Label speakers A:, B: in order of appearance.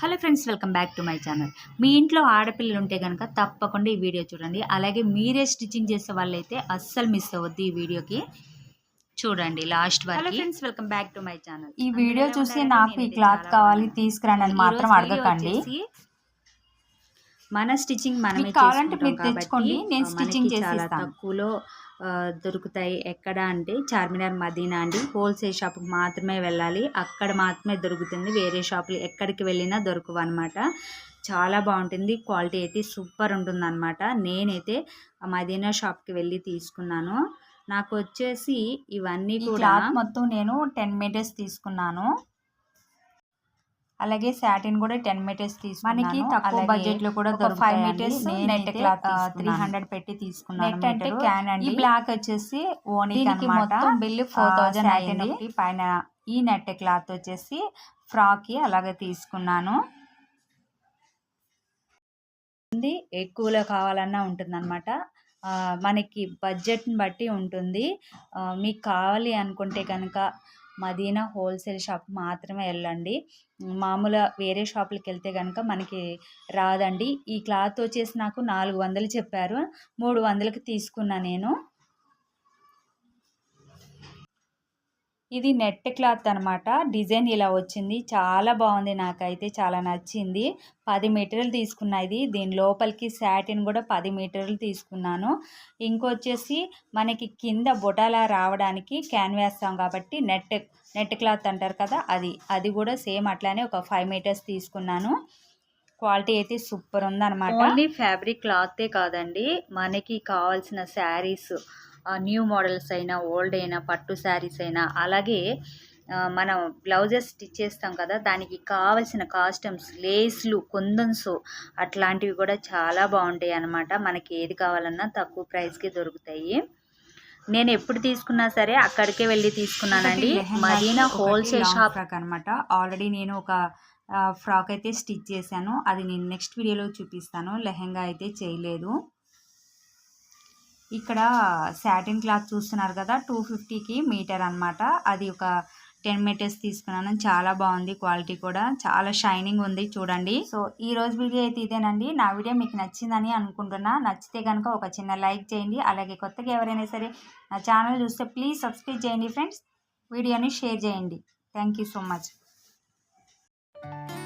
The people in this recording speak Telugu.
A: Hello friends welcome back to my channel. మీ ఇంట్లో ఆడపిల్లలు ఉంటే కనుక తప్పకుండా ఈ వీడియో చూడండి. అలాగే మీరే స్టిచ్చింగ్ చేసే వాళ్ళైతే అస్సలు మిస్ అవ్వద్దు ఈ వీడియోకి. చూడండి లాస్ట్ వరకు. Friends welcome back to my channel.
B: ఈ వీడియో చూసి నాకు ఈ క్లాత్ కావాలి తీసుకురండి అని మాత్రం అడగకండి.
A: మన స్టిచ్చింగ్ మనమే
B: కావాలంటే మీరు తెచ్చుకోండి, నేను స్టిచ్చింగ్
A: చాలా. తక్కువలో దొరుకుతాయి. ఎక్కడ అంటే చార్మినార్ మదీనా అండి. హోల్సేల్ షాప్కి మాత్రమే వెళ్ళాలి. అక్కడ మాత్రమే దొరుకుతుంది. వేరే షాపులు ఎక్కడికి వెళ్ళినా దొరకవు అనమాట చాలా బాగుంటుంది. క్వాలిటీ అయితే సూపర్ ఉంటుంది అనమాట నేనైతే ఆ మదీనా షాప్కి వెళ్ళి తీసుకున్నాను. నాకు వచ్చేసి ఇవన్నీ కూడా
B: మొత్తం నేను టెన్ మీటర్స్ తీసుకున్నాను. అలాగే సాటిన్ కూడా టెన్ మీటర్స్ తీసుకున్నాను.
A: మనకి తక్కువ బడ్జెట్లో కూడా
B: five meters net cloth three hundred పెట్టి తీసుకున్నాను
A: నెట్ అంటే. క్యాన్
B: ఈ
A: అండి.
B: బ్లాక్ వచ్చేసి ఓనికి
A: మొత్తం బిల్లు ఫోర్ థౌజండ్ అయింది.
B: పైన ఈ నెట్ క్లాత్ వచ్చేసి ఫ్రాక్కి అలాగే తీసుకున్నాను.
A: ఉంది ఎక్కువలో కావాలన్నా ఉంటుందన్నమాట. ఆ, మనకి బడ్జెట్ని బట్టి ఉంటుంది. మీకు కావాలి అనుకుంటే కనుక మదీనా హోల్సేల్ షాప్ మాత్రమే వెళ్ళండి. మామూలుగా వేరే షాపులకి వెళ్తే కనుక మనకి రాదండి. ఈ క్లాత్ వచ్చేసి నాకు నాలుగు వందలు చెప్పారు. మూడు వందలకి తీసుకున్నా నేను. ఇది నెట్ క్లాత్ అనమాట డిజైన్ ఇలా వచ్చింది. చాలా బాగుంది. నాకైతే చాలా నచ్చింది. పది మీటర్లు తీసుకున్నా ఇది. దీని లోపలికి శాటిన్ కూడా పది మీటర్లు తీసుకున్నాను. ఇంకొచ్చేసి మనకి కింద బొటాలా రావడానికి క్యాన్ వేస్తాం కాబట్టి నెట్ నెట్ క్లాత్ అంటారు కదా అది. అది కూడా సేమ్ అట్లానే ఒక ఫైవ్ మీటర్స్ తీసుకున్నాను. క్వాలిటీ అయితే సూపర్ ఉందన్నమాట. ఓన్లీ ఫ్యాబ్రిక్ క్లాతే కాదండి. మనకి కావాల్సిన శారీస్ న్యూ మోడల్స్ అయినా ఓల్డ్ అయినా పట్టు శారీస్ అయినా అలాగే మనం బ్లౌజెస్ స్టిచ్ చేస్తాం కదా దానికి కావలసిన కాస్ట్యూమ్స్ లేస్లు కుందన్స్ అట్లాంటివి కూడా చాలా బాగుంటాయి అన్నమాట. మనకి ఏది కావాలన్నా తక్కువ ప్రైస్కి దొరుకుతాయి. నేను ఎప్పుడు తీసుకున్నా సరే అక్కడికే వెళ్ళి తీసుకున్నానండి. మదీనా హోల్సేల్ షాప్
B: అనమాట ఆల్రెడీ నేను ఒక ఫ్రాక్ అయితే స్టిచ్ చేశాను. అది నేను నెక్స్ట్ వీడియోలో చూపిస్తాను. లెహెంగా అయితే చేయలేదు. ఇక్కడ శాటిన్ క్లాత్ చూస్తున్నారు కదా టూ ఫిఫ్టీకి మీటర్ అన్నమాట. అది ఒక టెన్ మీటర్స్ తీసుకున్నాను. చాలా బాగుంది క్వాలిటీ కూడా. చాలా షైనింగ్ ఉంది చూడండి. సో ఈ రోజు వీడియో అయితే ఇదేనండి. నా వీడియో మీకు నచ్చిందని అనుకుంటున్నా. నచ్చితే కనుక ఒక చిన్న లైక్ చేయండి. అలాగే కొత్తగా ఎవరైనా సరే నా ఛానల్ చూస్తే ప్లీజ్ సబ్స్క్రైబ్ చేయండి ఫ్రెండ్స్. వీడియోని షేర్ చేయండి. Thank you so much. あ!